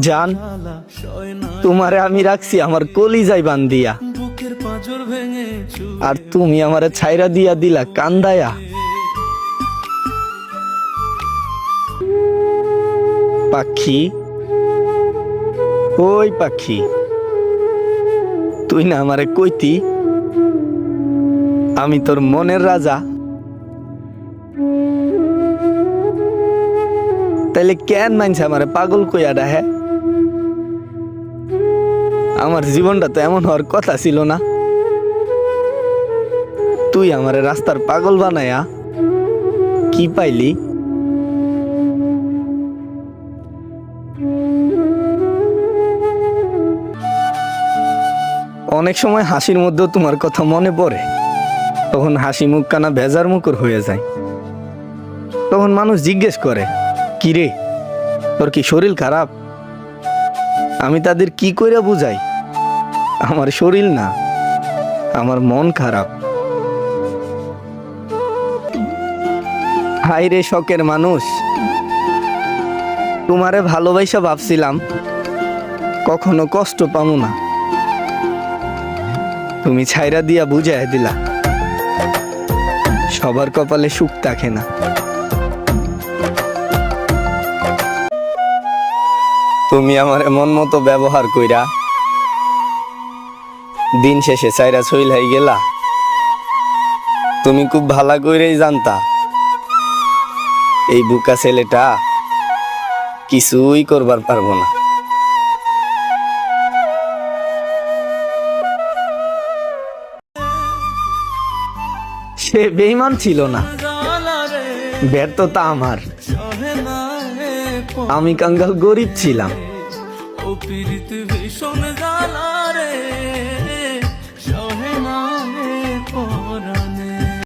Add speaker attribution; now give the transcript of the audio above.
Speaker 1: জান তোমারে আমি রাখছি আমার কলিজাই বান্দিয়া আর তুমি আমারে ছাইরা দিয়া দিলা কান্দায়া। পাখি ওই পাখি তুই না আমারে কইতি আমি তোর মনের রাজা। তাইলে কেন মানছে আমারে? পাগল কইয়া ডাহে? আমার জীবনটা তো এমন হওয়ার কথা ছিল না। তুই আমারে রাস্তার পাগল বানায়া কি পাইলি? অনেক সময় হাসির মধ্যেও তোমার কথা মনে পড়ে। তখন হাসি মুখ কানা ভেজার মুখর হয়ে যায়। তখন মানুষ জিজ্ঞেস করে কি রে তোর কি শরীর খারাপ? আমি তাদের কি করে বুঝাই? আমার শরীর না, আমার মন খারাপ। হাই রে শখের মানুষ, তোমারে ভালোবাসা ভাবছিলাম, কখনো কষ্ট পামু না। তুমি ছাইরা দিয়া বুঝাই দিলা, সবার কপালে সুখ থাকে না। তুমি আমার মন মতো ব্যবহার কইরা দিন শেষে চাইরা ছইল হয়ে গেলা। তুমি খুব ভালো কইরেই জানতা। এই বুকা ছেলেটা কিছুই করবার পারব না। সে বেইমান ছিল না। ব্যর্থতা আমার। আমি কাঙ্গাল গরিব ছিলাম।
Speaker 2: ও পীড়িত ভীষণ জ্বালা রে।